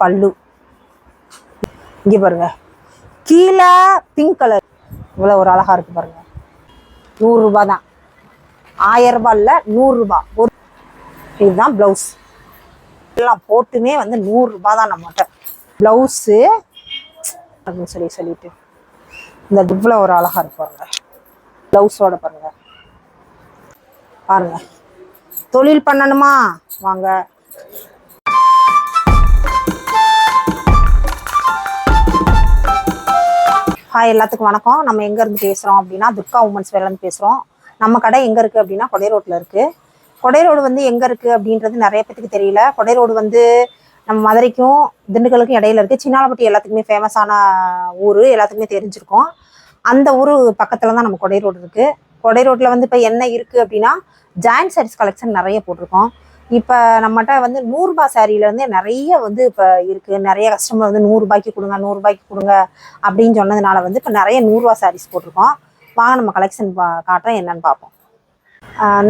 பல்லு. இங்கே பாருங்க. கீழே பிங்க் கலர் இவ்வளோ ஒரு அழகா இருக்கு பாருங்க. நூறுரூபா தான். ஆயிரம் ரூபாய் இல்லை நூறுரூபா ஒரு இதுதான் ப்ளவுஸ் எல்லாம் போட்டுமே வந்து நூறுரூபா தான் நம்மகிட்ட. ப்ளவுஸு அப்படின்னு சொல்லி சொல்லிட்டு. இந்த இவ்வளோ ஒரு அழகா இருக்கு பாருங்க. ப்ளவுஸோட பாருங்க. பாருங்க. தொழில் பண்ணணுமா? வாங்க. ஹாய் எல்லாத்துக்கும் வணக்கம். நம்ம எங்க இருந்து பேசுறோம் அப்படின்னா துர்கா உமன்ஸ் வேலைன்னு பேசுறோம். நம்ம கடை எங்க இருக்கு அப்படின்னா கொடை ரோட்ல இருக்கு. கொடை ரோடு வந்து எங்க இருக்கு அப்படின்றது நிறைய பேத்துக்கு தெரியல. கொடை ரோடு வந்து நம்ம மதுரைக்கும் திண்டுக்கலுக்கும் இடையில இருக்கு. சின்னாலப்பட்டி எல்லாத்துக்குமே ஃபேமஸான ஊர். எல்லாத்துக்குமே தெரிஞ்சிருக்கோம். அந்த ஊர் பக்கத்துல தான் நம்ம கொடை ரோடு இருக்கு. கொடை ரோட்ல வந்து இப்போ என்ன இருக்கு அப்படின்னா ஜாயின்ட் சாரீஸ் கலெக்ஷன் நிறைய போட்டிருக்கோம். இப்போ நம்மகிட்ட வந்து நூறுரூபா சாரியில வந்து நிறைய வந்து இப்போ இருக்குது நிறைய கஸ்டமர் வந்து நூறுரூபாய்க்கு கொடுங்க நூறுரூபாய்க்கு கொடுங்க அப்படின்னு சொன்னதுனால வந்து இப்போ நிறைய நூறுரூவா சாரீஸ் போட்டிருக்கோம். வாங்க நம்ம கலெக்ஷன் பா காட்டுறேன் என்னன்னு பார்ப்போம்.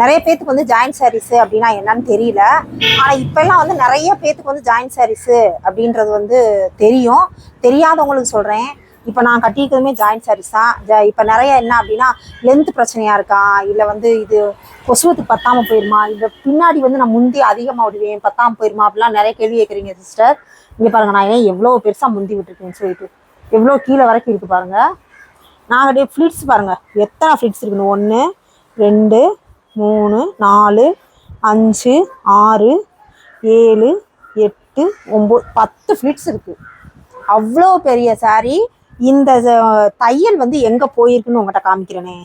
நிறைய பேத்துக்கு வந்து ஜாயின்ட் சாரீஸ் அப்படின்னா என்னன்னு தெரியல. ஆனால் இப்போல்லாம் வந்து நிறைய பேத்துக்கு வந்து ஜாயின்ட் சாரீஸு அப்படின்றது வந்து தெரியும். தெரியாதவங்களுக்கு சொல்கிறேன் இப்போ நான் கட்டியிருக்கிறதுமே ஜாயின்ட் சாரீஸ் தான் இப்போ நிறைய என்ன அப்படின்னா லென்த் பிரச்சனையாக இருக்கா? இல்லை வந்து இது கொசுவத்துக்கு பத்தாமல் போயிருமா? இல்லை பின்னாடி வந்து நான் முந்தி அதிகமாக விடுவேன் பத்தாமல் போயிருமா? அப்படிலாம் நிறைய கேள்வி கேட்குறீங்க சிஸ்டர் இங்கே பாருங்க நான் ஏன் எவ்வளோ பெருசாக முந்தி விட்டுருக்கேன்னு சொல்லிட்டு. எவ்வளோ கீழே வரைக்கும் இருக்குது பாருங்கள் நான் அப்படியே ஃப்ளிட்ஸ் பாருங்கள் எத்தனை ஃப்ளிட்ஸ் இருக்குன்னு? ஒன்று ரெண்டு மூணு நாலு அஞ்சு ஆறு ஏழு எட்டு ஒம்பது பத்து ஃப்ளிட்ஸ் இருக்குது அவ்வளோ பெரிய சாரீ இந்த தையல் வந்து எங்கே போயிருக்குன்னு உங்கள்கிட்ட காமிக்கிறேனே.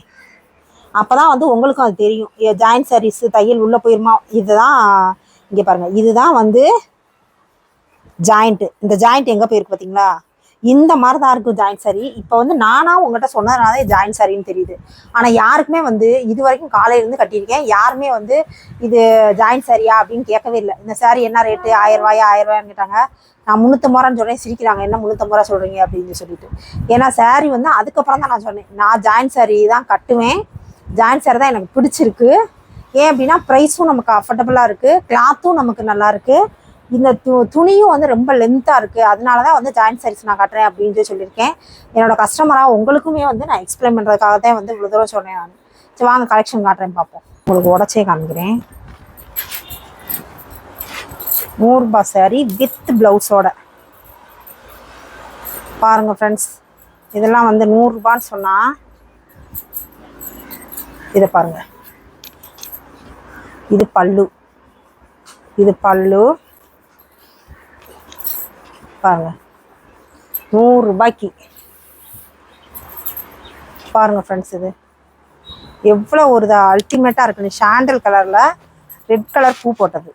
அப்போ தான் வந்து உங்களுக்கும் அது தெரியும். ஜாயின் சாரீஸ் தையல் உள்ளே போயிருமா? இதுதான் இங்கே பாருங்கள் இதுதான் வந்து ஜாயிண்ட்டு இந்த ஜாயிண்ட் எங்கே போயிருக்கு பார்த்தீங்களா இந்த மாதிரி தான் இருக்கும் ஜாயிண்ட் சாரி இப்போ வந்து நானாக உங்கள்கிட்ட சொன்னதுனால ஜாயிண்ட் சாரின்னு தெரியுது. ஆனால் யாருக்குமே வந்து இது வரைக்கும் காலையிலேருந்து கட்டியிருக்கேன். யாருமே வந்து இது ஜாயிண்ட் சாரியா அப்படின்னு கேட்கவே இல்லை. இந்த சாரி என்ன ரேட்டு ஆயிரரூவாயா ஆயிரரூவாயான்னு கேட்டாங்க. நான் முந்நூற்றம்பது ரூபான்னு சொன்னேன். சிரிக்கிறாங்க. என்ன முந்நூற்றம்பது ரூபா சொல்கிறீங்க அப்படின்னு சொல்லிட்டு. ஏன்னா சாரி வந்து அதுக்கப்புறம் தான் நான் சொன்னேன். நான் ஜாயின் சாரி தான் கட்டுவேன். ஜாயிண்ட் சாரி தான் எனக்கு பிடிச்சிருக்கு. ஏன் அப்படின்னா ப்ரைஸும் நமக்கு அஃபர்டபுளாக இருக்குது கிளாத்தும் நமக்கு நல்லா இருக்குது இந்த து துணியும் வந்து ரொம்ப லென்த்தாக இருக்குது அதனால தான் வந்து ஜாயின்ட் சாரீஸ் நான் கட்டுறேன் அப்படின்னு சொல்லியிருக்கேன். என்னோட கஸ்டமராக உங்களுக்குமே வந்து நான் எக்ஸ்பிளைன் பண்ணுறதுக்காக தான் வந்து இவ்வளோ தூரம் சொன்னேன் நான். சரி வாங்க கலெக்ஷன் காட்டுறேன் பார்ப்போம் உங்களுக்கு உடச்சே காமிக்கிறேன். நூறுரூபா சாரி வித் ப்ளவுஸோட பாருங்கள் ஃப்ரெண்ட்ஸ் இதெல்லாம் வந்து நூறுரூபான்னு சொன்னால் இதை பாருங்கள் இது பல்லு. இது பல்லு. பாருங்க. நூறு ரூபாய்க்கு. பாருங்க ஃப்ரெண்ட்ஸ் இது. எவ்வளோ ஒரு இதாக அல்டிமேட்டாக இருக்குன்னு சாண்டல் கலரில் ரெட் கலர் பூ போட்டது.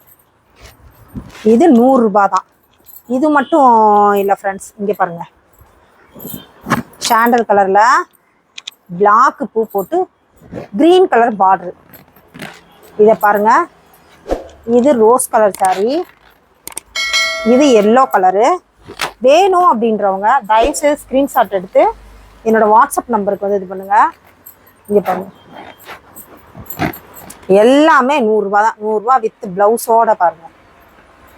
இது நூறுரூபா தான். இது மட்டும் இல்லை ஃப்ரெண்ட்ஸ் இங்கே பாருங்கள் சாண்டல் கலரில் பிளாக்கு பூ போட்டு க்ரீன் கலர் பார்டரு இதை பாருங்கள் இது ரோஸ் கலர் saree. இது எல்லோ கலரு வேணும் அப்படின்றவங்க தயவுசெய்து ஸ்க்ரீன்ஷாட் எடுத்து என்னோட வாட்ஸ்அப் நம்பருக்கு வந்து இது பண்ணுங்க. இங்கே பாருங்க. எல்லாமே நூறுரூவா தான். நூறுரூவா வித் ப்ளவுஸோட பாருங்க.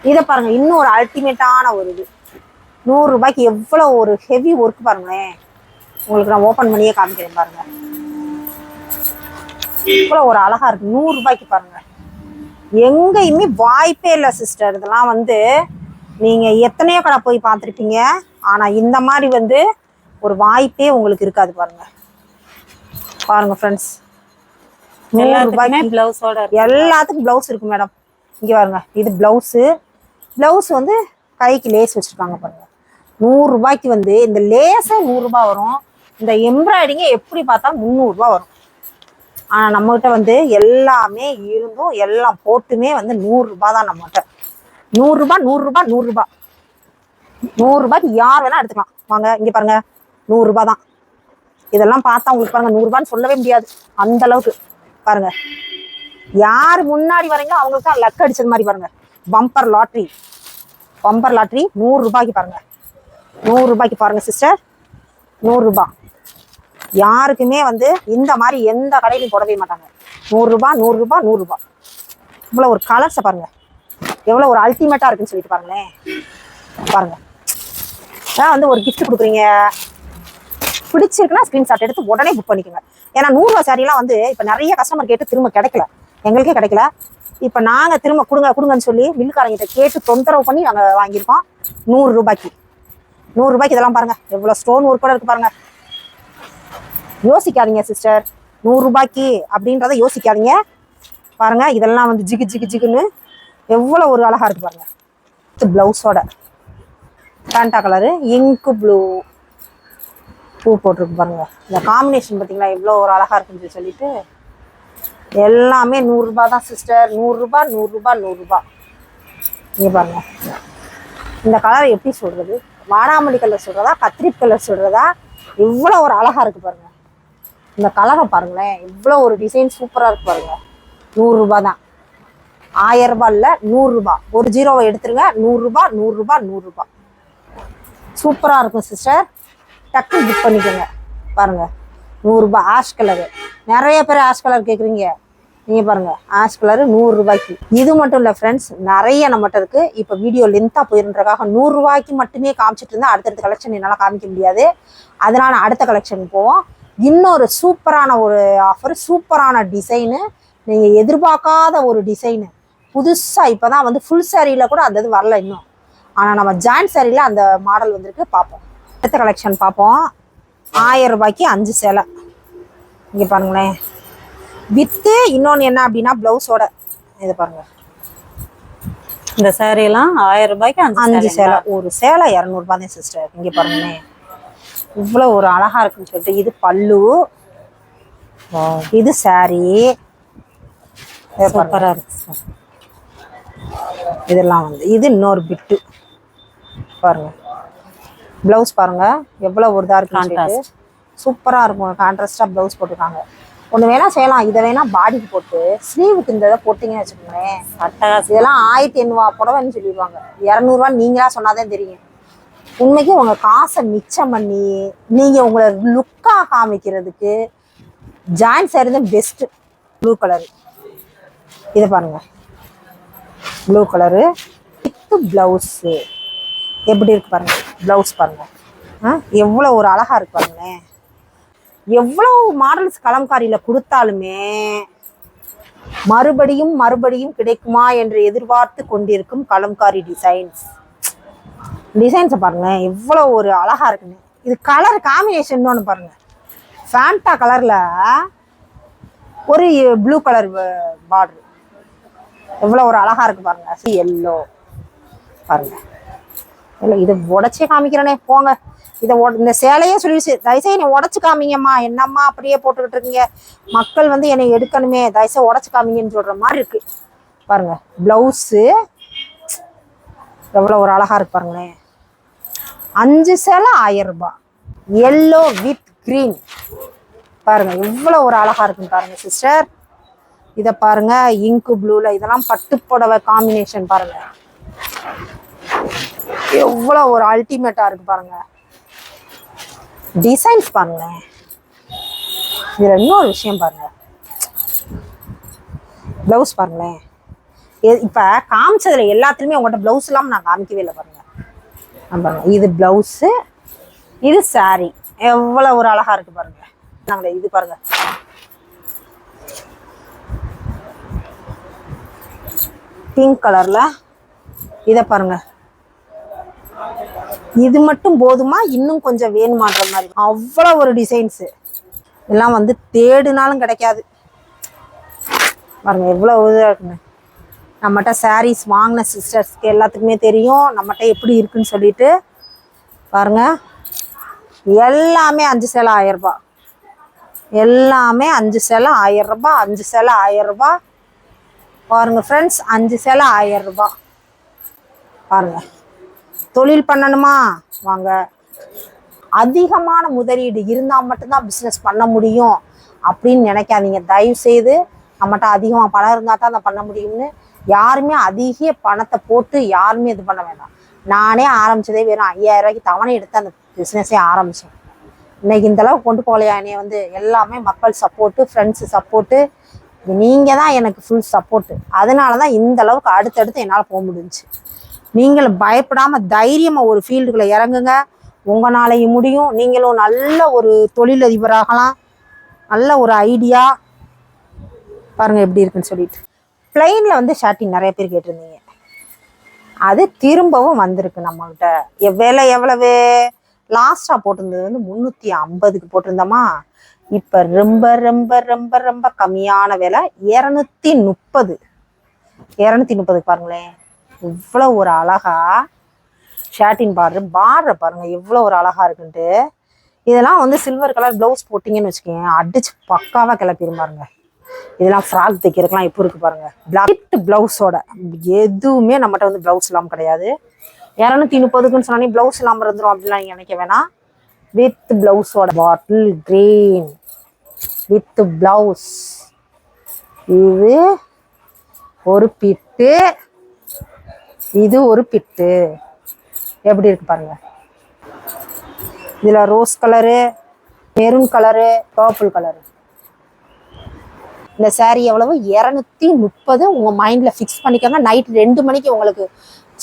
இதை பாருங்க இன்னும் ஒரு அல்டிமேட்டான ஒரு இது. நூறுரூபாய்க்கு எவ்வளோ ஒரு ஹெவி ஒர்க் பாருங்களேன். உங்களுக்கு நான் ஓப்பன் பண்ணியே காமிக்கிறேன் பாருங்க. இவ்வளோ ஒரு அழகா இருக்கு. நூறுரூபாய்க்கு பாருங்கள் பாருங்க. எங்கேயுமே வாய்ப்பே இல்லை சிஸ்டர் இதெல்லாம் வந்து நீங்க எத்தனையோ கடை போய் பார்த்துருப்பீங்க. ஆனா இந்த மாதிரி வந்து ஒரு வாய்ப்பே உங்களுக்கு இருக்காது பாருங்க. பாருங்க ஃப்ரெண்ட்ஸ் நூறு ரூபாய்க்கு பிளவுஸோட எல்லாத்துக்கும் ப்ளவுஸ் இருக்கு மேடம் இங்கே பாருங்க இது ப்ளவுஸு ப்ளவுஸ் வந்து கைக்கு லேஸ் வச்சுருக்காங்க பாருங்க. நூறு ரூபாய்க்கு வந்து இந்த லேஸே நூறுரூபா வரும். இந்த எம்ப்ராய்டிங்கே எப்படி பார்த்தா முந்நூறுரூபா வரும். ஆனால் நம்மகிட்ட வந்து எல்லாமே இருந்தும் எல்லாம் போட்டுமே வந்து நூறுரூபா தான் நம்மகிட்ட. நூறுரூபா நூறுரூபா நூறுரூபா நூறுரூபாய்க்கு யார் வேணால் எடுத்துக்கலாம். வாங்க இங்கே பாருங்க. நூறுரூபா தான். இதெல்லாம் பார்த்தா உங்களுக்கு பாருங்க நூறுரூபான்னு சொல்லவே முடியாது. அந்த அளவுக்கு. பாருங்க. யார் முன்னாடி வரீங்களோ அவங்களுக்கு தான் லக் அடிச்சது மாதிரி பாருங்க. Bumper lottery. பம்பர் லாட்ரி நூறு ரூபாய்க்கு பாருங்க. நூறு ரூபாய்க்கு பாருங்க சிஸ்டர். நூறு ரூபாய் யாருக்குமே வந்து இந்த மாதிரி எந்த கடையிலையும் போடவே மாட்டாங்க. நூறு ரூபாய் நூறு ரூபாய் நூறு ரூபாய் இவ்வளோ ஒரு கலர்ஸை பாருங்க. எவ்வளோ ஒரு அல்டிமேட்டாக இருக்குன்னு சொல்லிட்டு பாருங்களேன். பாருங்க. அதான் வந்து ஒரு கிஃப்ட் கொடுக்குறீங்க. பிடிச்சிருக்குன்னா ஸ்க்ரீன்ஷாட் எடுத்து உடனே புக் பண்ணிக்கோங்க. ஏன்னா நூறுரூவா சாரீலாம் வந்து இப்போ நிறைய கஸ்டமர் கேட்டு திரும்ப கிடைக்கல. எங்களுக்கே கிடைக்கல. இப்போ நாங்கள் திரும்ப கொடுங்க கொடுங்கன்னு சொல்லி மில்லுக்காரங்கிட்ட கேட்டு தொந்தரவு பண்ணி நாங்கள் வாங்கியிருக்கோம். நூறு ரூபாய்க்கு. நூறு ரூபாய்க்கு இதெல்லாம் பாருங்க. எவ்வளோ ஸ்டோன் ஒர்க் கூட இருக்கு பாருங்க. யோசிக்காதீங்க சிஸ்டர் நூறு ரூபாய்க்கு அப்படின்றத யோசிக்காதீங்க. பாருங்க இதெல்லாம் வந்து ஜிகு ஜிகு ஜிகுன்னு எவ்வளோ ஒரு அழகா இருக்கு பாருங்க. ப்ளவுஸோட பேண்டா கலரு இங்கு ப்ளூ பூ போட்டிருக்கு பாருங்க. இந்த காம்பினேஷன் பார்த்தீங்களா எவ்வளோ ஒரு அழகா இருக்குன்னு சொல்லி சொல்லிட்டு எல்லாமே நூறுரூபா தான் சிஸ்டர் நூறுரூபா நூறுரூபா நூறுரூபா இங்கே பாருங்க. இந்த கலரை எப்படி சொல்கிறது வாடாமல்லி கலர் சொல்கிறதா கத்திரி கலர் சொல்கிறதா இவ்வளோ ஒரு அழகா இருக்குது பாருங்கள் இந்த கலரை பாருங்களேன். இவ்வளோ ஒரு டிசைன் சூப்பராக இருக்கு பாருங்கள் நூறுரூபா தான். ஆயிரம் ரூபாய் இல்லை நூறுரூபா ஒரு ஜீரோவை எடுத்துருங்க. நூறுரூபா நூறுரூபா நூறுரூபா சூப்பராக இருக்கும் சிஸ்டர் டக்குன்னு புக் பண்ணிக்கோங்க. பாருங்க. நூறுரூபா ஆஷ் கலரு நிறைய பேர் ஆஷ் கலர் கேட்குறீங்க நீங்கள் பாருங்க. ஆஷ் கலரு நூறுரூபாய்க்கு இது மட்டும் இல்லை ஃப்ரெண்ட்ஸ் நிறைய நம்மகிட்ட இருக்கு. இப்போ வீடியோ லென்த்தாக போயிருன்றக்காக நூறுரூவாய்க்கு மட்டுமே காமிச்சிட்டு இருந்தால் அடுத்தடுத்த கலெக்ஷன் என்னால் காமிக்க முடியாது. அதனால அடுத்த கலெக்ஷன் போவோம். இன்னொரு சூப்பரான ஒரு ஆஃபர் சூப்பரான டிசைனு நீங்கள் எதிர்பார்க்காத ஒரு டிசைனு புதுசாக இப்போ தான் வந்து ஃபுல் சாரியில் கூட அந்த இது வரல இன்னும். ஆனால் நம்ம ஜாயின்ட் சாரியில் அந்த மாடல் வந்திருக்கு பார்ப்போம். அடுத்த கலெக்ஷன் பார்ப்போம். ஆயிரம் ரூபாய்க்கு அஞ்சு சேலை. இங்கே பாருங்களேன். வித்து இன்னொன்று என்ன அப்படின்னா ப்ளவுஸோட இது பாருங்க. இந்த எல்லாம் ஆயிரம் ரூபாய்க்கு அஞ்சு. சேலை. ஒரு சேலை இரநூறுபா தான் சிஸ்டர் இங்கே பாருங்களேன். இவ்வளோ ஒரு அழகா இருக்குன்னு சொல்லிட்டு இது பல்லு. இது saree. இதை பாருங்க. சூப்பரா இருக்கு சார் இதெல்லாம் வந்து இது இன்னொரு பிட்டு. பாருங்க. ப்ளவுஸ் பாருங்க. எவ்வளோ ஒரு இதாக இருக்கு Contrast. சூப்பராக இருக்கும். கான்ட்ராஸ்டாக ப்ளவுஸ் போட்டிருக்காங்க. ஒன்று வேணா செய்யலாம். இதை வேணா பாடிக்கு போட்டு ஸ்லீவுக்கு இந்த இதை போட்டிங்கன்னு வச்சுக்கோங்களேன். அட்டகாசம் இதெல்லாம் ஆயிரத்தி எண்ணூறுவா புடவைன்னு சொல்லிடுவாங்க. இரநூறுவா நீங்களா சொன்னாதான் தெரியும். உண்மைக்கு உங்க காசை மிச்சம் பண்ணி நீங்க உங்களை லுக்கா காமிக்கிறதுக்கு ஜாயின் சாரி தான் பெஸ்ட் ப்ளூ கலர் இதை பாருங்க. ப்ளூ கலரு பித்து ப்ளவுஸு எப்படி இருக்கு பாருங்கள் ப்ளவுஸ் பாருங்கள் ஆ எவ்வளோ ஒரு அழகாக இருக்கு பாருங்களேன். எவ்வளோ மாடல்ஸ் கலம்காரியில் கொடுத்தாலுமே மறுபடியும் மறுபடியும் கிடைக்குமா என்று எதிர்பார்த்து கொண்டிருக்கும் கலம்காரி டிசைன்ஸ் டிசைன்ஸை பாருங்களேன் எவ்வளோ ஒரு அழகாக இருக்குன்னு. இது கலர் காம்பினேஷன் ஒன்று பாருங்கள் ஃபேண்டா கலரில் ஒரு ப்ளூ கலர் பார்டர் எவ்வளோ ஒரு அழகா இருக்கு பாருங்க. எல்லோ பாருங்க. இல்லை இதை உடச்சே காமிக்கிறேனே போங்க. இதை உட- இந்த சேலையே சொல்லிடுச்சு. தயவுசெய்து நீ உடச்சு காமிங்கம்மா. என்னம்மா அப்படியே போட்டுக்கிட்டு இருக்கீங்க? மக்கள் வந்து என்னை எடுக்கணுமே. தயவுசெய்து உடச்சு காமிங்கன்னு சொல்ற மாதிரி இருக்கு. பாருங்க பிளவுஸு எவ்வளோ ஒரு அழகா இருக்கு பாருங்களேன் அஞ்சு சேலை ஆயிரம் ரூபாய். எல்லோ வித் க்ரீன் பாருங்க எவ்வளோ ஒரு அழகா இருக்குன்னு பாருங்க சிஸ்டர் இதை பாருங்க இங்கு ப்ளூல இதெல்லாம் பட்டு புடவை காம்பினேஷன் பாருங்க. எவ்வளோ ஒரு அல்டிமேட்டாக இருக்கு பாருங்க. டிசைன்ஸ் பாருங்களேன் இதில் இன்னொரு விஷயம் பாருங்க. ப்ளவுஸ் பாருங்களேன். இப்போ காமிச்சதுல எல்லாத்துலேயுமே உங்கள்கிட்ட ப்ளவுஸ் இல்லாமல் நான் காமிக்கவே இல்லை பாருங்க. ஆ பாருங்க இது ப்ளவுஸு இது சாரி எவ்வளோ ஒரு அழகாக இருக்குது பாருங்க. நாங்களே இது பாருங்கள் பிங்க் கலரில் இதை பாருங்கள் இது மட்டும் போதுமா? இன்னும் கொஞ்சம் வேணுமான்ற மாதிரி. அவ்வளோ ஒரு டிசைன்ஸு எல்லாம் வந்து தேடுனாலும் கிடைக்காது. பாருங்க எவ்வளோ இதாக இருக்குங்க. நம்மகிட்ட சாரீஸ் வாங்கின சிஸ்டர்ஸ்க்கு எல்லாத்துக்குமே தெரியும். நம்மகிட்ட எப்படி இருக்குன்னு சொல்லிட்டு. பாருங்க. எல்லாமே அஞ்சு சேலை ஆயிரம் எல்லாமே அஞ்சு சேலை ஆயிரம் அஞ்சு சேலை ஆயிரம் பாருங்கள் ஃப்ரெண்ட்ஸ் அஞ்சு சேலை ஆயிரம் ரூபாய். பாருங்கள் தொழில் பண்ணணுமா? வாங்க. அதிகமான முதலீடு இருந்தால் மட்டும்தான் பிஸ்னஸ் பண்ண முடியும் அப்படின்னு நினைக்காதீங்க. தயவு செய்து நம்மகிட்ட அதிகமாக பணம் இருந்தால் தான் அதை பண்ண முடியும்னு. யாருமே அதிக பணத்தை போட்டு யாருமே இது பண்ண வேண்டாம் நானே ஆரம்பிச்சதே வெறும் ஐயாயிரம் ரூபாய்க்கு தவணை எடுத்து அந்த பிஸ்னஸே ஆரம்பித்தேன் இன்னைக்கு இந்த அளவுக்கு கொண்டு போகலையா என்னைய வந்து? எல்லாமே மக்கள் சப்போர்ட்டு ஃப்ரெண்ட்ஸு சப்போர்ட்டு நீங்கள் தான் எனக்கு ஃபுல் சப்போர்ட்டு அதனால தான் இந்த அளவுக்கு அடுத்தடுத்து என்னால் போக முடிஞ்சுச்சு. நீங்கள் பயப்படாமல் தைரியமாக ஒரு ஃபீல்டுக்குள்ளே இறங்குங்க. உங்களாலையும் முடியும். நீங்களும் நல்ல ஒரு தொழிலதிபராகலாம். நல்ல ஒரு ஐடியா பாருங்கள் எப்படி இருக்குன்னு சொல்லிட்டு. பிளெயினில் வந்து ஷார்ட்டிங் நிறைய பேர் கேட்டிருந்தீங்க. அது திரும்பவும் வந்திருக்கு நம்மகிட்ட எ- எவ்வளவு? லாஸ்ட்டாக போட்டிருந்தது வந்து முந்நூற்றி ஐம்பதுக்கு போட்டிருந்தோமா? இப்போ ரொம்ப ரொம்ப ரொம்ப ரொம்ப கம்மியான விலை. இரநூத்தி முப்பது. இரநூத்தி முப்பதுக்கு பாருங்களேன். இவ்வளோ ஒரு அழகா ஷாட்டின் பார்டர் பார்டரை பாருங்க எவ்வளோ ஒரு அழகா இருக்குன்ட்டு. இதெல்லாம் வந்து சில்வர் கலர் ப்ளவுஸ் போட்டிங்கன்னு வச்சுக்கோங்க. அடிச்சு பக்காவாக கிளப்பிடும் பாருங்க. இதெல்லாம் ஃப்ராக் தைக்கிறதுக்கெல்லாம் இப்போ இருக்கு பாருங்க. பிளாக் ப்ளவுஸோட எதுவுமே நம்மகிட்ட வந்து ப்ளவுஸ் இல்லாமல் கிடையாது. இரநூத்தி முப்பதுக்குன்னு சொன்னாலே ப்ளவுஸ் இல்லாமல் இருந்துரும் அப்படிலாம் நீங்கள் நினைக்க வேணாம். வித் ப்ளவுஸோட பாட்டில் கிரீன் வித் ப்ளவுஸ் இது ஒரு பிட்டு. இது ஒரு பிட்டு. எப்படி இருக்கு பாருங்க. இதில் rose colour maroon colour purple colour இந்த சேரீ எவ்வளவு? இரநூத்தி முப்பது. உங்கள் மைண்டில் ஃபிக்ஸ் பண்ணிக்கோங்க. நைட் ரெண்டு மணிக்கு உங்களுக்கு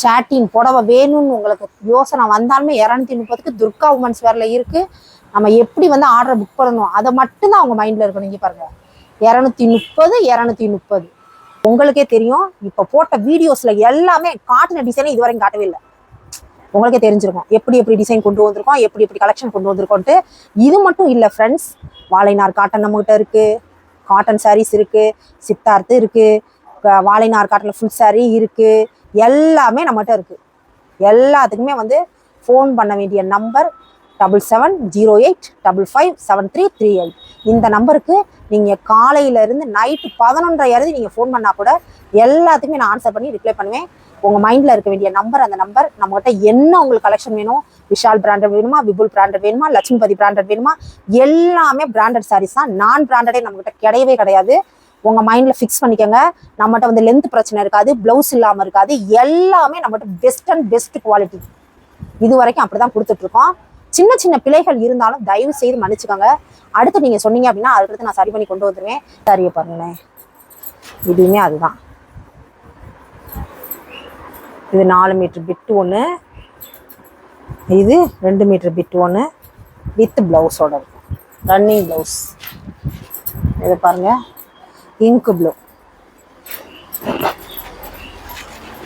சாட்டின் புடவை வேணும்னு உங்களுக்கு யோசனை வந்தாலுமே இரநூத்தி முப்பதுக்கு துர்கா உமன்ஸ் வேர்ல இருக்கு. நம்ம எப்படி வந்து ஆர்டர் புக் பண்ணணும்? அதை மட்டும்தான் அவங்க மைண்ட்ல இருக்கணும். இங்க பாருங்க. இரநூத்தி முப்பது இரநூத்தி முப்பது. உங்களுக்கே தெரியும் இப்போ போட்ட வீடியோஸ்ல எல்லாமே காட்டின டிசைனை இதுவரைக்கும் காட்டவே இல்லை. உங்களுக்கே தெரிஞ்சிருக்கும். எப்படி எப்படி டிசைன் கொண்டு வந்திருக்கோம் எப்படி எப்படி கலெக்ஷன் கொண்டு வந்திருக்கோன்ட்டு. இது மட்டும் இல்லை ஃப்ரெண்ட்ஸ் வாழைநார் காட்டன் நம்மகிட்ட இருக்கு. காட்டன் சாரீஸ் இருக்கு. சித்தார்த்து இருக்கு. வாழைநார் காட்டனில் ஃபுல் saree இருக்கு. எல்லாமே நம்மகிட்ட இருக்கு. எல்லாத்துக்குமே வந்து ஃபோன் பண்ண வேண்டிய number double seven zero eight double five seven three three eight இந்த நம்பருக்கு நீங்கள் காலையிலேருந்து நைட்டு பதினொன்றையாவது நீங்கள் ஃபோன் பண்ணால் கூட எல்லாத்துக்குமே நான் ஆன்சர் பண்ணி ரிப்ளை பண்ணுவேன். உங்கள் மைண்டில் இருக்க வேண்டிய நம்பர் அந்த நம்பர் நம்மகிட்ட என்ன உங்களுக்கு கலெக்ஷன் வேணும்? விஷால் பிராண்டட் வேணுமா? விபுல் பிராண்டட் வேணுமா? லட்சுமிபதி பிராண்டட் வேணுமா? எல்லாமே பிராண்டட் சாரீஸ் தான். நான் பிராண்டடே நம்மகிட்ட கிடையவே கிடையாது. உங்க மைண்ட்ல ஃபிக்ஸ் பண்ணிக்கோங்க. நம்மகிட்ட வந்து லென்த் பிரச்சனை இருக்காது பிளவுஸ் இல்லாம இருக்காது எல்லாமே நம்மகிட்ட பெஸ்ட் அண்ட் பெஸ்ட் குவாலிட்டி இது வரைக்கும் அப்படிதான் கொடுத்துட்டு இருக்கோம். சின்ன சின்ன பிழைகள் இருந்தாலும் தயவு செய்து மன்னிச்சுக்கோங்க. அடுத்து நீங்க சொன்னீங்க அப்படின்னா அதுக்கடுத்து நான் சரி பண்ணி கொண்டு வந்துருவேன். சரியை பாருங்களேன். இதுவுமே அதுதான். இது நாலு மீட்டர் பிட்டு ஒன்று இது ரெண்டு மீட்டர் பிட்டு ஒன்று வித் ப்ளவுஸோட இருக்கும். ரன்னிங் ப்ளவுஸ் இதை பாருங்கள் இங்கு ப்ளூ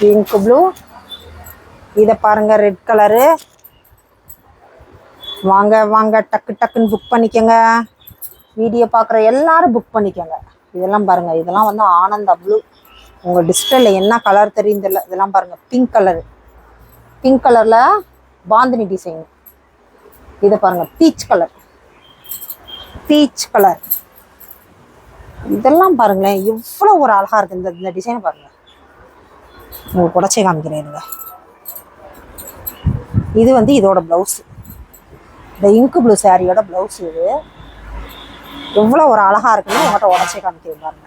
பிங்க் ப்ளூ இதை பாருங்க ரெட் கலரு வாங்க வாங்க டக்கு டக்குன்னு புக் பண்ணிக்கோங்க. வீடியோ பார்க்குற எல்லாரும் புக் பண்ணிக்கோங்க. இதெல்லாம் பாருங்கள் இதெல்லாம் வந்து ஆனந்தா ப்ளூ உங்கள் டிஸ்பிளேல என்ன கலர் தெரியும் தெரியல. இதெல்லாம் பாருங்கள் பிங்க் கலரு பிங்க் கலரில் பாந்தினி டிசைன் இதை பாருங்கள் பீச் கலர் பீச் கலர் இதெல்லாம் பாருங்களேன் எவ்வளோ ஒரு அழகாக இருக்குது இந்த இந்த டிசைனை பாருங்கள் உங்களுக்கு உடச்சே காமிக்கிறேன் இருங்க. இது வந்து இதோட ப்ளவுஸ் இந்த இங்கு ப்ளூ சாரியோட ப்ளவுஸ் இது. எவ்வளோ ஒரு அழகாக இருக்குன்னு உங்கள்கிட்ட உடச்சே காமிக்கிறேன் பாருங்க.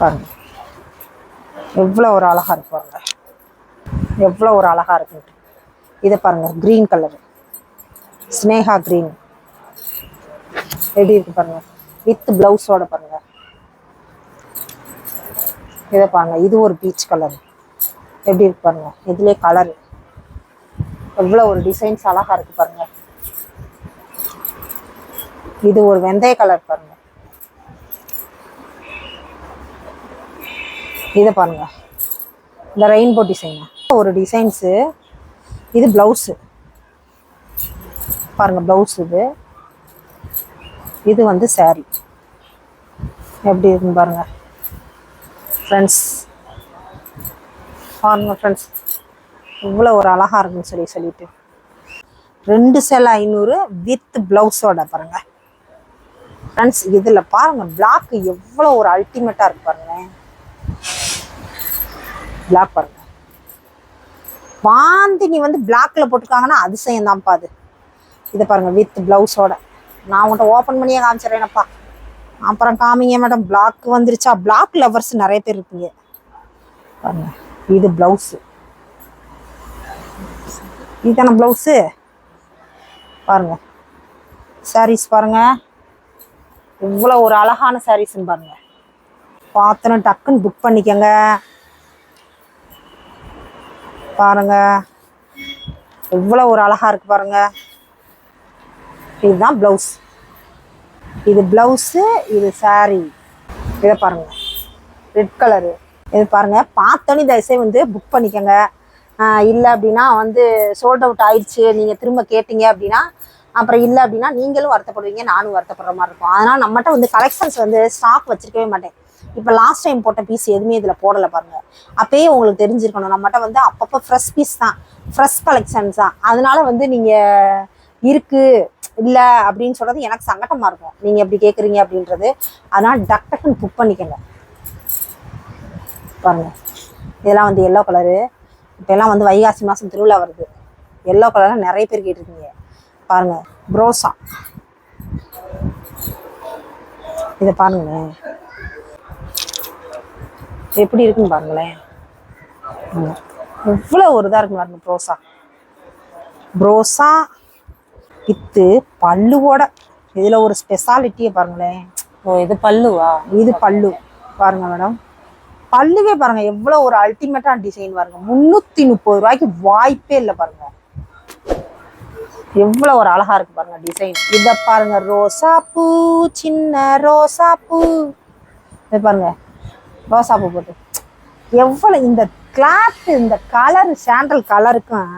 பாருங்க. எவ்வளோ ஒரு அழகாக இருக்கு பாருங்க. எவ்வளோ ஒரு அழகாக இருக்குன்ட்டு இதை பாருங்கள் க்ரீன் கலரு ஸ்னேகா க்ரீன். எப்படி இருக்கு பாருங்க. வித் பிளவுஸோட பாருங்க. இதை பாருங்க. இது ஒரு பீச் கலர். எப்படி இருக்கு பாருங்க. இதுலேயே கலர். எவ்வளோ ஒரு டிசைன்ஸ் அழகா இருக்கு பாருங்க. இது ஒரு வெந்தய கலர் பாருங்க. இதை பாருங்க. இந்த ரெயின்போ டிசைன். ஒரு டிசைன்ஸு. இது ப்ளவுஸு. பாருங்க ப்ளவுஸ் இது. இது வந்து சாரி எப்படி இருக்குன்னு பாருங்க. ஃப்ரெண்ட்ஸ் பாருங்க ஃப்ரெண்ட்ஸ் இவ்வளோ ஒரு அழகாக இருக்குன்னு சொல்லி சொல்லிட்டு. ரெண்டு சேலை ஐநூறு வித் ப்ளவுஸோட பாருங்க. ஃப்ரெண்ட்ஸ் இதில் பாருங்க பிளாக் எவ்வளோ ஒரு அல்டிமேட்டாக இருக்கு பாருங்க. பிளாக் பாருங்க. வாந்தினி வந்து பிளாக்ல போட்டிருக்காங்கன்னா அதிசயம் தான்ப்பா அது. இதை பாருங்க வித் பிளவுஸோட நான் உங்கள்கிட்ட ஓப்பன் பண்ணியே காமிச்சிடுறேனப்பா. அப்புறம் காமிங்க மேடம் பிளாக் வந்துருச்சா? பிளாக் லவர்ஸ் நிறைய பேர் இருப்பீங்க. பாருங்க இது பிளவுஸு இதுதானே பிளவுஸு பாருங்க சாரீஸ் பாருங்க. இவ்வளோ ஒரு அழகான சாரீஸ்ன்னு பாருங்க. பார்த்தோன்னு டக்குன்னு புக் பண்ணிக்கோங்க. பாருங்க எவ்வளோ ஒரு அழகாக இருக்கு பாருங்கள் இதுதான் ப்ளவுஸ் இது ப்ளவுஸு இது சாரீ இதை பாருங்கள் ரெட் கலரு இது பாருங்கள் பார்த்தோன்னே தயவுசெய்து வந்து புக் பண்ணிக்கோங்க. இல்லை அப்படின்னா வந்து சோல்ட் அவுட் ஆயிடுச்சு. நீங்கள் திரும்ப கேட்டீங்க அப்படின்னா அப்புறம் இல்லை அப்படின்னா நீங்களும் வருத்தப்படுவீங்க நானும் வருத்தப்படுற மாதிரி இருக்கும். அதனால் நம்மகிட்ட வந்து கலெக்ஷன்ஸ் வந்து ஸ்டாக் வச்சிருக்கவே மாட்டேன். இப்போ லாஸ்ட் டைம் போட்ட பீஸ் எதுவுமே இதில் போடலை பாருங்கள் அப்பயே உங்களுக்கு தெரிஞ்சிருக்கணும். நம்மகிட்ட வந்து அப்பப்போ ஃப்ரெஷ் பீஸ் தான். ஃப்ரெஷ் கலெக்ஷன்ஸ் தான். அதனால் வந்து நீங்கள் இருக்குது இல்லை அப்படின்னு சொல்கிறது எனக்கு சங்கடமா இருக்கும். நீங்கள் எப்படி கேட்குறீங்க அப்படின்றது. அதனால் டக் டக்குன்னு புக் பண்ணிக்கோங்க. பாருங்கள் இதெல்லாம் வந்து எல்லோ கலரு இப்போல்லாம் வந்து வைகாசி மாதம் திருவிழா வருது. எல்லோ கலரில் நிறைய பேர் கேட்டிருக்கீங்க. பாருங்கள் ப்ரோசா இதை பாருங்களேன். எப்படி இருக்குன்னு பாருங்களேன். ம். எவ்வளோ ஒரு இதாக இருக்கு பாருங்க ப்ரோசா ப்ரோசா வித்து பல்லுவோட. இதில் ஒரு ஸ்பெஷாலிட்டியை பாருங்களேன். ஓ இது பல்லுவா? இது பல்லு. பாருங்க மேடம் பல்லுவே பாருங்க எவ்வளவு ஒரு அல்டிமேட்டான டிசைன் பாருங்க. முன்னூத்தி முப்பது ரூபாய்க்கு வாய்ப்பே இல்லை பாருங்க. எவ்வளவு ஒரு அழகா இருக்கு பாருங்க டிசைன் இத பாருங்க ரோசா பூ சின்ன ரோசா பூ. இத பாருங்க ரோசா பூ போட்டு. எவ்வளவு இந்த கிளாத் இந்த கலர் சாண்டல் கலருக்கும்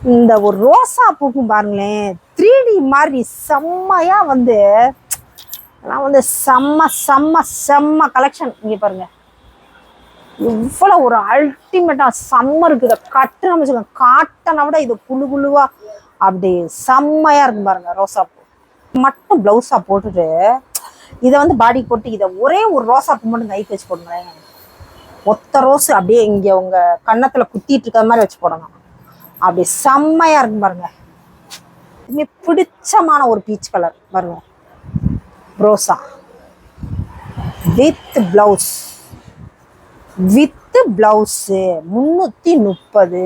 இந்த ஒரு ரோசா பூக்கும் பாருங்களேன். த்ரீ டி மாதிரி செம்மையாக வந்து அதெல்லாம் வந்து செம்ம செம்ம செம்ம கலெக்ஷன் இங்கே பாருங்க. இவ்வளோ ஒரு அல்டிமேட்டாக செம்ம இதை கட்டுன வச்சுக்கோங்க. காட்டனை விட இது குழு குழுவாக அப்படி செம்மையாக இருக்கும் பாருங்க ரோசா பூ. மட்டும் ப்ளவுஸாக போட்டுட்டு இதை வந்து பாடி போட்டு இதை ஒரே ஒரு ரோசா பூ மட்டும் கைக்கு வச்சு போடுங்களேன் ஒத்த ரோஸ் அப்படியே இங்கே உங்கள் கன்னத்தில் குத்திட்டு இருக்கிற மாதிரி வச்சு போடணும். அப்படி செம்மையா இருக்கும் பாருங்க. இதுமே பிடிச்சமான ஒரு பீச் கலர் பாருங்க. ரோசா. வித் பிளவுஸ் வித் பிளவுஸு முந்நூற்றி முப்பது.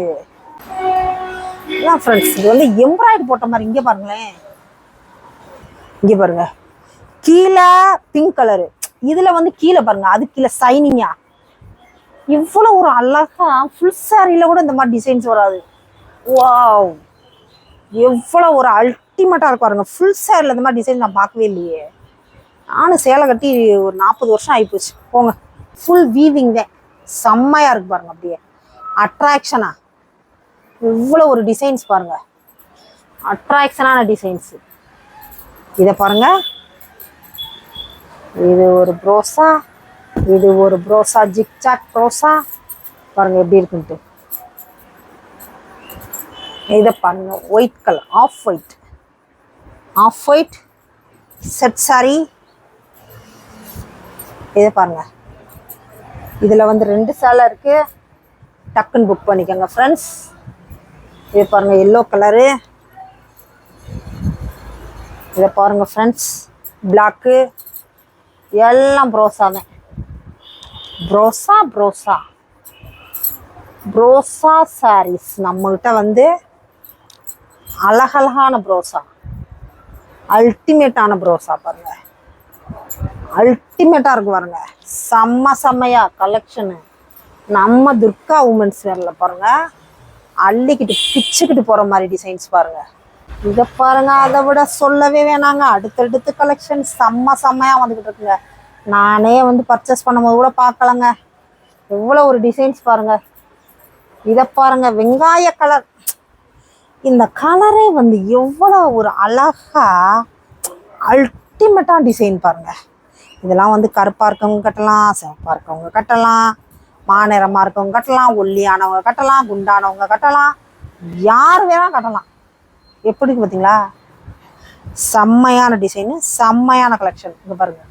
ஃப்ரெண்ட்ஸ் இது வந்து எம்ப்ராய்டு போட்ட மாதிரி இங்கே பாருங்களேன். இங்கே பாருங்க. கீழே பிங்க் கலரு இதில் வந்து கீழே பாருங்க அது கீழே சைனிங்கா இவ்வளோ ஒரு அழகா ஃபுல் சாரியில் கூட இந்த மாதிரி டிசைன்ஸ் வராது. வாவ் எவ்வளோ ஒரு அல்டிமேட்டாக இருக்கும் பாருங்க. ஃபுல் சேரில் இந்த மாதிரி டிசைன் நான் பார்க்கவே இல்லையே. நானும் சேலை கட்டி ஒரு நாற்பது வருஷம் ஆகிப்போச்சு போங்க. ஃபுல் வீவிங் தான். செம்மையாக இருக்கு பாருங்க அப்படியே. அட்ராக்ஷனா இவ்வளோ ஒரு டிசைன்ஸ் பாருங்க. அட்ராக்ஷனான டிசைன்ஸ் இதை பாருங்க. இது ஒரு ப்ரோசா இது ஒரு ப்ரோசா ஜிக்சாக் ப்ரோசா பாருங்க எப்படி இருக்குன்ட்டு. இதை பாருங்க. White colour off white off white set sari இதை பாருங்க. இதில் வந்து ரெண்டு சேலை இருக்குது டக்குன்னு புக் பண்ணிக்கோங்க ஃப்ரெண்ட்ஸ் இது பாருங்கள் எல்லோ கலரு இதை பாருங்கள் ஃப்ரெண்ட்ஸ் பிளாக்கு எல்லாம் ப்ரோஸா தான் ப்ரோஸா ப்ரோஸா ப்ரோஸா சாரீஸ் நம்மகிட்ட வந்து அழகழகான ப்ரோஸா அல்டிமேட்டான ப்ரோஸா பாருங்க. அல்டிமேட்டாக இருக்கு பாருங்க. செம்ம செம்மையா கலெக்ஷனு நம்ம துர்கா உமன்ஸ் வேரில் பாருங்க. அள்ளிக்கிட்டு பிச்சுக்கிட்டு போகிற மாதிரி டிசைன்ஸ் பாருங்க. இதை பாருங்க அதை விட சொல்லவே வேணாங்க. அடுத்தடுத்து கலெக்ஷன் செம்ம செம்மையாக வந்துக்கிட்டு இருக்குங்க. நானே வந்து பர்ச்சேஸ் பண்ணும்போது கூட பார்க்கலங்க. எவ்வளோ ஒரு டிசைன்ஸ் பாருங்க. இதை பாருங்க வெங்காய கலர் இந்த கலரே வந்து எவ்வளோ ஒரு அழகாக அல்டிமேட்டாக டிசைன் பாருங்கள் இதெல்லாம் வந்து கருப்பாக இருக்கவங்க கட்டலாம் சிவப்பாக இருக்கவங்க கட்டலாம் மாநிறமாக இருக்கவங்க கட்டலாம் ஒல்லியானவங்க கட்டலாம் குண்டானவங்க கட்டலாம் யார் வேணால் கட்டலாம். எப்படி பார்த்தீங்களா செம்மையான டிசைனு செம்மையான கலெக்ஷன் இங்கே பாருங்கள்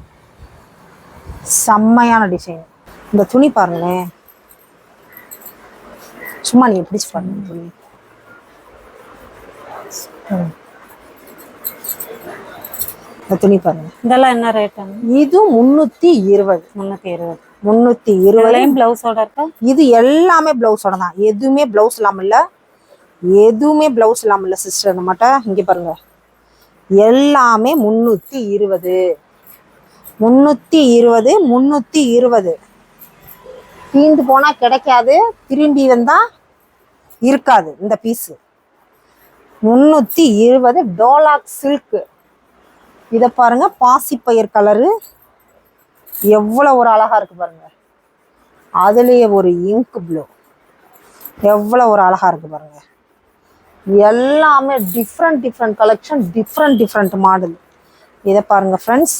செம்மையான டிசைன் இந்த துணி பாருங்களேன். சும்மா நீங்கள் பிடிச்சி பாருங்க துணி. துணி பாருங்க. இதெல்லாம் என்ன ரேட்டுங்க இது முன்னூத்தி இருபது. முந்நூற்றி இருபது. முன்னூத்தி இருபது. பிளவுஸோட இருக்கா? இது எல்லாமே பிளவுஸோட தான். எதுவுமே பிளவுஸ் இல்லாம இல்ல. எதுவுமே பிளவுஸ் இல்லாம இல்ல சிஸ்டர் நம்மகிட்ட இங்க பாருங்க. எல்லாமே முன்னூத்தி இருபது. முந்நூற்றி இருபது முந்நூற்றி இருபது. தீந்து போனால் கிடைக்காது. திரும்பி வந்தால் இருக்காது இந்த பீஸு முந்நூற்றி இருபது டோலாக் சில்க்கு. இதை பாருங்க பாசிப்பயிர் கலரு. எவ்வளோ ஒரு அழகாக இருக்குது பாருங்க. அதுலேயே ஒரு இங்க் ப்ளூ. எவ்வளோ ஒரு அழகாக இருக்குது பாருங்க. எல்லாமே different different collection different different model இதை பாருங்க ஃப்ரெண்ட்ஸ்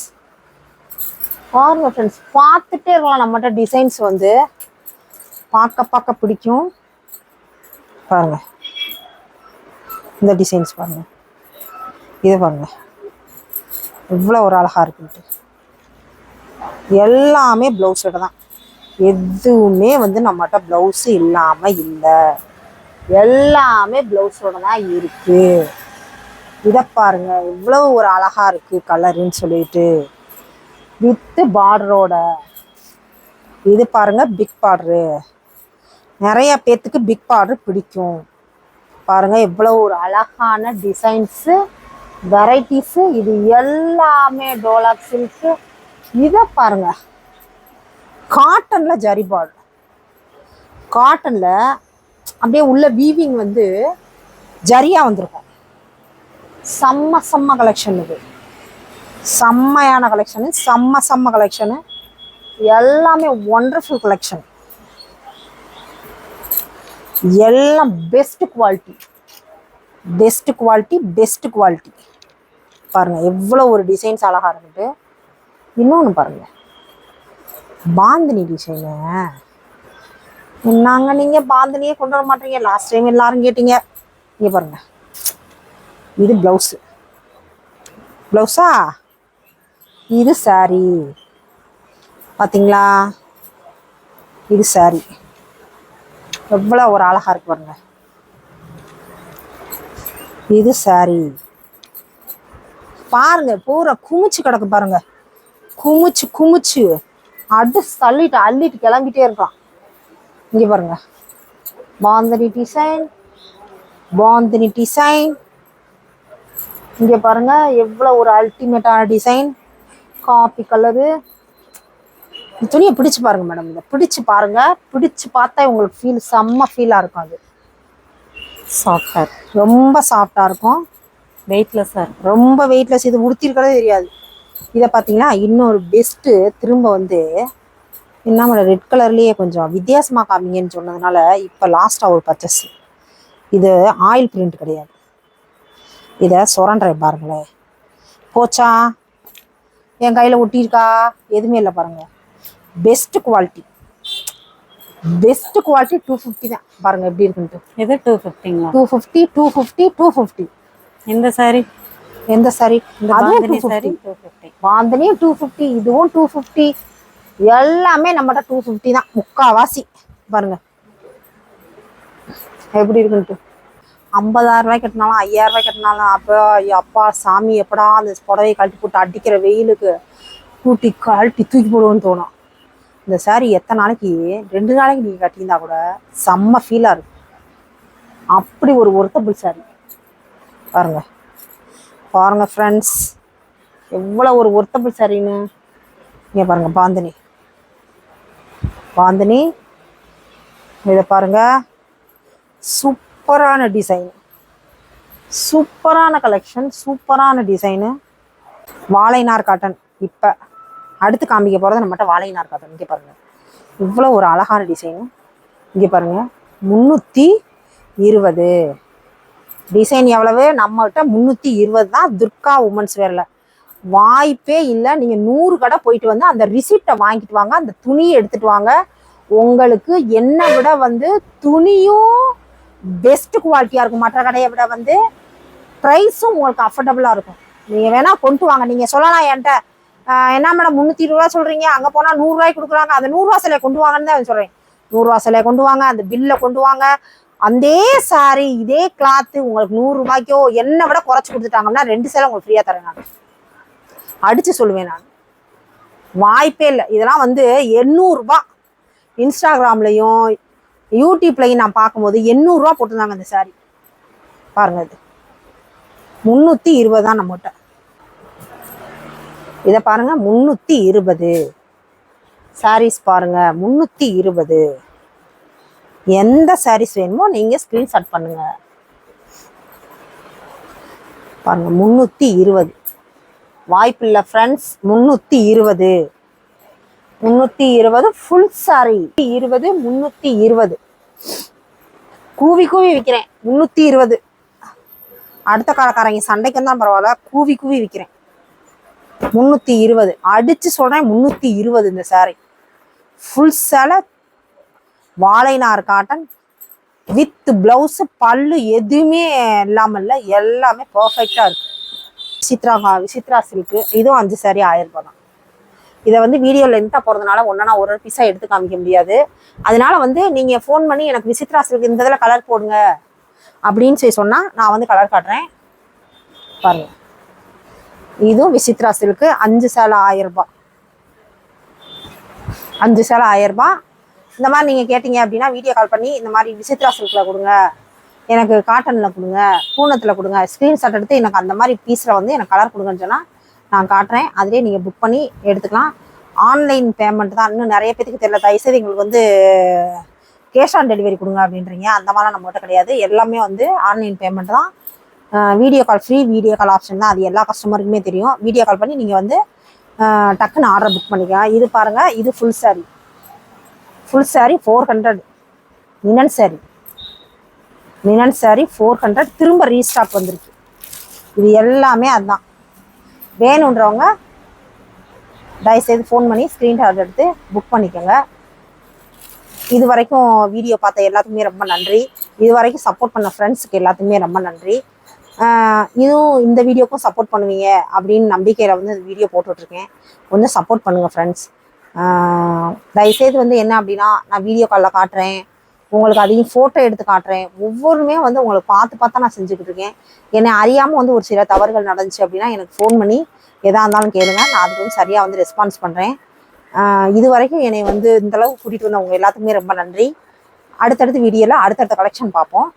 பாருங்க ஃப்ரெண்ட்ஸ் பார்த்துட்டே இருக்கலாம். நம்மகிட்ட டிசைன்ஸ் வந்து பார்க்க பார்க்க பிடிக்கும். பாருங்கள் இந்த டிசைன்ஸ் பாருங்க. இதை பாருங்க. எவ்வளோ ஒரு அழகாக இருக்குன்ட்டு. எல்லாமே ப்ளவுஸோட தான். எதுவுமே வந்து நம்மகிட்ட ப்ளவுஸு இல்லாமல் இல்லை. எல்லாமே ப்ளவுஸோட தான் இருக்குது இதை பாருங்க. இவ்வளோ ஒரு அழகாக இருக்குது கலருன்னு சொல்லிட்டு. வித்து பார்டரோட இது பாருங்க பிக் பார்டரு நிறைய பேர்த்துக்கு பிக் பார்டர் பிடிக்கும். பாருங்க எவ்வளோ ஒரு அழகான டிசைன்ஸு வெரைட்டிஸு இது எல்லாமே டோலாக் சில்க்கு இதை பாருங்க. காட்டனில் ஜரிபாடு காட்டனில் அப்படியே உள்ள வீவிங் வந்து ஜரியாக வந்திருக்கும். செம்ம செம்ம கலெக்ஷன் இது. செம்மையான கலெக்ஷனு செம்ம செம்ம கலெக்ஷனு எல்லாமே ஒண்டர்ஃபுல் கலெக்ஷன் எல்லாம் best quality best quality best quality பாருங்கள் எவ்வளோ ஒரு டிசைன்ஸ் அழகாக இருக்குது இன்னொன்று பாருங்கள் பாந்தினி டிசைனு என்னங்க நீங்கள் பாந்தினியே கொண்டு வர மாட்டீங்க? லாஸ்ட் டைம் எல்லாரும் கேட்டீங்க. இங்கே பாருங்கள் இது ப்ளவுஸு ப்ளவுஸா இது சாரி பார்த்தீங்களா இது சாரி எவ்வளோ ஒரு அழகாக இருக்கு பாருங்க. இது சாரி பாருங்க பூரா குமிச்சு கிடக்கு பாருங்க. குமிச்சு குமிச்சு. அடிச்சு தள்ளிட்டு அள்ளிட்டு கிளம்பிட்டே இருக்கான் இங்கே பாருங்க. பாந்தனி டிசைன் பாந்தனி டிசைன் இங்கே பாருங்க எவ்வளோ ஒரு அல்டிமேட்டான டிசைன் காப்பி கலரு இந்த துணியை பிடிச்சு பாருங்க மேடம் இதை பிடிச்சு பாருங்க. பிடிச்சு பார்த்தா உங்களுக்கு ஃபீல் செம்ம ஃபீலாக இருக்கும் அது. சாஃப்டாக இருக்கும். ரொம்ப சாஃப்டாக இருக்கும். வெயிட்லெஸ்ஸாக இருக்கும். ரொம்ப வெயிட்லெஸ் இது உடுத்திருக்கிறதே தெரியாது. இதை பார்த்தீங்கன்னா இன்னொரு பெஸ்ட்டு திரும்ப வந்து என்ன ரெட் கலர்லேயே கொஞ்சம் வித்தியாசமாக காமிங்கன்னு சொன்னதுனால இப்போ லாஸ்ட்டாக ஒரு பர்ச்சஸ் இது ஆயில் பிரிண்ட் கிடையாது. இதை சுரண்டுறேன் பாருங்களேன். போச்சா? என் கையில் ஒட்டியிருக்கா? எதுவுமே இல்லை பாருங்கள் best quality best quality two fifty தான். பாருங்க எப்படி இருக்குன்ட்டு. இது two ஃபிஃப்டிங்களா two fifty two fifty two fifty இந்த சாரி எந்த சாரி இந்த அதுவும் பாந்தினி 250. சாரி டூ ஃபிஃப்டி பாந்தனியும் டூ ஃபிஃப்டி இதுவும் டூ ஃபிஃப்டி எல்லாமே நம்மகிட்ட டூ ஃபிஃப்டி தான். முக்காவாசி. பாருங்க. எப்படி இருக்குன்ட்டு. ஐம்பதாயிரம் ரூபாய் கட்டினாலும் ஐயாயிரம் ரூபாய் கட்டினாலும் அப்போ அப்பா சாமி எப்படா அந்த புடவையை கழட்டி போட்டு அடிக்கிற வெயிலுக்கு கூட்டி கழட்டி தூக்கி போடுவோன்னு தோணும். இந்த சாரீ எத்தனை நாளைக்கு ரெண்டு நாளைக்கு நீங்கள் கட்டியிருந்தா கூட செம்ம ஃபீலாக இருக்கும். அப்படி ஒரு ஒர்த்தபிள் சாரீ பாருங்க. பாருங்க ஃப்ரெண்ட்ஸ் எவ்வளோ ஒரு ஒர்த்தபிள் சாரின்னு இங்கே பாருங்க பாந்தினி. பாந்தினி இதை பாருங்க. சூப்பரான டிசைன் சூப்பரான கலெக்ஷன் சூப்பரான டிசைனு வாழைநார் காட்டன் இப்போ. அடுத்து காமிக்க போகிறது நம்மகிட்ட வாழைநார் காட்டன் இங்கே பாருங்கள் இவ்வளோ ஒரு அழகான டிசைனும் இங்கே பாருங்கள் முந்நூற்றி இருபது. டிசைன் எவ்வளவு? நம்மகிட்ட முந்நூற்றி இருபது தான் துர்கா உமன்ஸ் வேரில் வாய்ப்பே இல்லை. நீங்கள் நூறு கடை போயிட்டு வந்து அந்த ரிசிப்டை வாங்கிட்டு வாங்க. அந்த துணியை எடுத்துகிட்டு வாங்க. உங்களுக்கு என்னை விட வந்து துணியும் பெஸ்ட் குவாலிட்டியாக இருக்கும். மற்ற கடையை விட வந்து ப்ரைஸும் உங்களுக்கு அஃபோர்டபுளாக இருக்கும். நீங்கள் வேணால் கொண்டு வாங்க. நீங்கள் சொல்லலாம் என்கிட்ட. என்ன மேடம் முந்நூற்றி இருபது ரூபா சொல்கிறீங்க அங்கே போனால் நூறுரூவாய்க்கு கொடுக்குறாங்க. அந்த நூறுரூவா சிலையை கொண்டு வாங்கன்னு தான் சொல்கிறேன் நூறுரூவா சிலையை கொண்டு வாங்க அந்த பில்லை கொண்டு வாங்க. அதே சாரி இதே கிளாத்து உங்களுக்கு நூறுரூவாய்க்கோ என்னை விட குறைச்சி கொடுத்துட்டாங்கன்னா ரெண்டு சேலை உங்களுக்கு ஃப்ரீயாக தரேன் நான். அடித்து சொல்லுவேன் நான். வாய்ப்பே இல்லை. இதெல்லாம் வந்து எண்ணூறுரூபா இன்ஸ்டாகிராம்லேயும் யூடியூப்லையும் நான் பார்க்கும்போது எண்ணூறுரூவா போட்டிருந்தாங்க அந்த சாரி பாருங்கள் இது. முந்நூற்றி இருபது தான் நம்மகிட்ட. இதை பாருங்கள் முந்நூற்றி இருபது. சாரீஸ் பாருங்கள் முந்நூற்றி இருபது. எந்த சாரீஸ் வேணுமோ நீங்கள் ஸ்க்ரீன்ஷாட் பண்ணுங்கள் பாருங்கள் முந்நூற்றி இருபது. வாய்ப்பில்லை ஃப்ரெண்ட்ஸ் முந்நூற்றி இருபது. முந்நூற்றி இருபது ஃபுல் சாரி இருபது முந்நூற்றி இருபது. கூவி கூவி விற்கிறேன் முந்நூற்றி இருபது. அடுத்த காலக்காரங்க சண்டைக்கு தான் பரவாயில்ல கூவி கூவி விற்கிறேன் முந்நூற்றி இருபது. அடித்து சொல்கிறேன் முந்நூற்றி இருபது இந்த சாரி ஃபுல் சேலை வாழைநார் காட்டன் வித் ப்ளவுஸு பல்லு எதுவுமே இல்லாமல் இல்லை எல்லாமே பர்ஃபெக்டாக இருக்குது சித்ரா விசித்ரா சில்க்கு இதுவும் அஞ்சு சாரி ஆயிரம் ரூபாய் தான். இதை வந்து வீடியோ லென்த்தாக போகிறதுனால ஒன்றா ஒரு ஒரு பீஸாக எடுத்து காமிக்க முடியாது. அதனால வந்து நீங்கள் ஃபோன் பண்ணி எனக்கு விசித்ரா சில்க் இந்த இதில் கலர் போடுங்க. அப்படின்னு சொல்லி சொன்னால் நான் வந்து கலர் காட்டுறேன். பாருங்கள் இதுவும் விசித்ரா சில்க்கு அஞ்சு சேலை ஆயிரம் ரூபாய். அஞ்சு சேலை ஆயிரம் ரூபாய். இந்த மாதிரி நீங்கள் கேட்டீங்க அப்படின்னா வீடியோ கால் பண்ணி இந்த மாதிரி விசித்ரா சில்கில் கொடுங்க. எனக்கு காட்டனில் கொடுங்க பூனத்தில் கொடுங்க ஸ்க்ரீன்ஷாட் எடுத்து எனக்கு அந்த மாதிரி பீஸில் வந்து எனக்கு கலர் கொடுங்கன்னு சொன்னால் நான் காட்டுறேன். அதிலே நீங்கள் புக் பண்ணி எடுத்துக்கலாம். ஆன்லைன் பேமெண்ட் தான். இன்னும் நிறைய பேத்துக்கு தெரியல. தயவுசெய்து எங்களுக்கு வந்து கேஷ் ஆன் டெலிவரி கொடுங்க அப்படின்றீங்க. அந்த மாதிரிலாம் நம்மகிட்ட கிடையாது. எல்லாமே வந்து ஆன்லைன் பேமெண்ட் தான். Video call free video call option தான். அது எல்லா கஸ்டமருக்குமே தெரியும். வீடியோ கால் பண்ணி நீங்கள் வந்து டக்குன்னு ஆர்டர் புக் பண்ணிக்கலாம். இது பாருங்கள் இது full saree. Full saree four hundred linen saree. Linen saree four hundred திரும்ப ரீஸ்டாக் வந்திருக்கு. இது எல்லாமே அதுதான் வேணுன்றவங்க தயவுசெய்து ஃபோன் பண்ணி ஸ்க்ரீன்ஷாட் எடுத்து புக் பண்ணிக்கோங்க. இது வரைக்கும் வீடியோ பார்த்த எல்லாத்துக்குமே ரொம்ப நன்றி. இது வரைக்கும் சப்போர்ட் பண்ண ஃப்ரெண்ட்ஸுக்கு எல்லாத்துக்குமே ரொம்ப நன்றி. இதுவும் இந்த வீடியோக்கும் சப்போர்ட் பண்ணுவீங்க அப்படின்னு நம்பிக்கையில் வந்து இந்த வீடியோ போட்டுட்ருக்கேன். கொஞ்சம் சப்போர்ட் பண்ணுங்கள் ஃப்ரெண்ட்ஸ் தயவுசெய்து வந்து என்ன அப்படின்னா நான் வீடியோ காலில் காட்டுறேன். உங்களுக்கு அதையும் ஃபோட்டோ எடுத்து காட்டுறேன். ஒவ்வொருமே வந்து உங்களுக்கு பார்த்து பார்த்தா நான் செஞ்சுக்கிட்டு இருக்கேன் என்னை அறியாமல் வந்து ஒரு சில தவறுகள் நடந்துச்சு அப்படின்னா எனக்கு ஃபோன் பண்ணி எதாக இருந்தாலும் கேளுங்க. நான் அதுக்கு வந்து சரியாக வந்து ரெஸ்பான்ஸ் பண்ணுறேன் இது வரைக்கும் என்னை வந்து இந்த அளவுக்கு கூட்டிகிட்டு வந்தவங்க எல்லாத்துக்குமே ரொம்ப நன்றி. அடுத்தடுத்த வீடியோவில் அடுத்தடுத்த கலெக்ஷன் பார்ப்போம்.